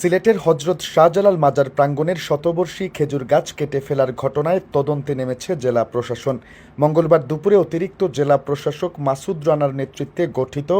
সিলেটের হজরত শাহজালাল মাজার প্রাঙ্গণের শতবর্ষী খেজুর গাছ কেটে ফেলার ঘটনায় তদন্তে নেমেছে জেলা প্রশাসন। মঙ্গলবার দুপুরে অতিরিক্ত জেলা প্রশাসক মাসুদ রানার নেতৃত্বে গঠিত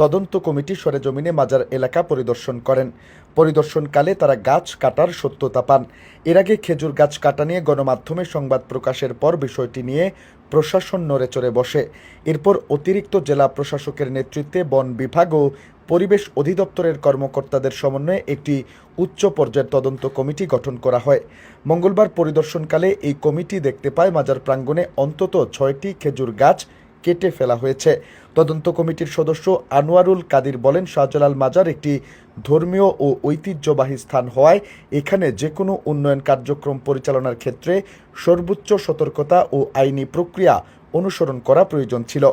তদন্ত কমিটি সরেজমিনে মাজার এলাকা পরিদর্শন করেন। পরিদর্শনকালে তারা গাছ কাটার সত্যতা পান। এর আগে খেজুর গাছ কাটা নিয়ে গণমাধ্যমে সংবাদ প্রকাশের পর বিষয়টি নিয়ে প্রশাসন নড়েচড়ে বসে। এরপর অতিরিক্ত জেলা প্রশাসকের নেতৃত্বে বন বিভাগ ও পরিবেশ অধিদপ্তরের কর্মকর্তাদের সমন্বয়ে একটি উচ্চ পর্যায়ের তদন্ত কমিটি গঠন করা হয়। মঙ্গলবার পরিদর্শনকালে এই কমিটি দেখতে পায় মাজার প্রাঙ্গণে অন্তত ছয়টি খেজুর গাছ কেটে ফেলা হয়েছে। তদন্ত কমিটির সদস্য আনোয়ারুল কাদির বলেন, শাহজালাল মাজার একটি ধর্মীয় ও ঐতিহ্যবাহী স্থান হওয়ায় এখানে যে কোনো উন্নয়ন কার্যক্রম পরিচালনার ক্ষেত্রে সর্বোচ্চ সতর্কতা ও আইনি প্রক্রিয়া অনুসরণ করা প্রয়োজন ছিল।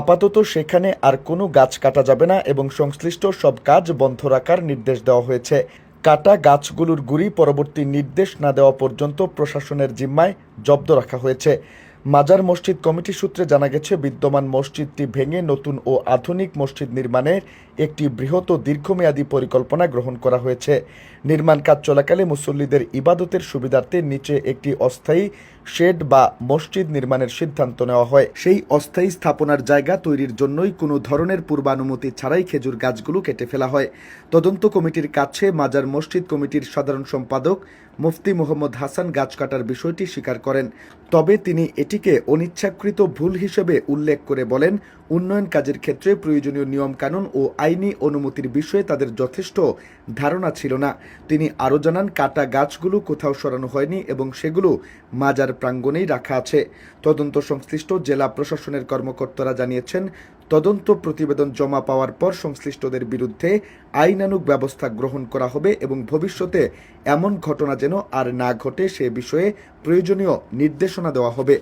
আপাতত সেখানে আর কোনো গাছ কাটা যাবে না এবং সংশ্লিষ্ট সব কাজ বন্ধ রাখার নির্দেশ দেওয়া হয়েছে। কাটা গাছগুলোর গুড়ি পরবর্তী নির্দেশ না দেওয়া পর্যন্ত প্রশাসনের জিম্মায় জব্দ রাখা হয়েছে। মাজার মসজিদ কমিটি সূত্রে জানা গেছে, বিদ্যমান মসজিদটি ভেঙে নতুন ও আধুনিক মসজিদ নির্মাণের একটি বৃহৎ ও দীর্ঘমেয়াদী পরিকল্পনা গ্রহণ করা হয়েছে। নির্মাণ কাজ চলাকালে মুসল্লিদের ইবাদতের সুবিধার্থে নিচে একটি অস্থায়ী শেড বা মসজিদ নির্মাণের সিদ্ধান্ত নেওয়া হয়। সেই অস্থায়ী স্থাপনার জায়গা তৈরির জন্যই কোনো ধরনের পূর্বানুমতি ছাড়াই খেজুর গাছগুলো কেটে ফেলা হয়। তদন্ত কমিটির কাছে মাজার মসজিদ কমিটির সাধারণ সম্পাদক মুফতি মোহাম্মদ হাসান গাছ কাটার বিষয়টি স্বীকার করেন। তবে তিনি এটিকে অনিচ্ছাকৃত ভুল হিসেবে উল্লেখ করে বলেন, উন্নয়ন কাজের ক্ষেত্রে প্রয়োজনীয় নিয়মকানুন ও আইনি অনুমতির বিষয়ে তাদের যথেষ্ট ধারণা ছিল না। তিনি আরও জানান, কাটা গাছগুলো কোথাও সরানো হয়নি এবং সেগুলো মাজার প্রাঙ্গণেই রাখা আছে। তদন্ত সংশ্লিষ্ট জেলা প্রশাসনের কর্মকর্তারা জানিয়েছেন, তদন্ত প্রতিবেদন জমা পাওয়ার পর সংশ্লিষ্টদের বিরুদ্ধে আইনানুগ ব্যবস্থা গ্রহণ করা হবে এবং ভবিষ্যতে এমন ঘটনা যেন আর না ঘটে সে বিষয়ে প্রয়োজনীয় নির্দেশনা দেওয়া হবে।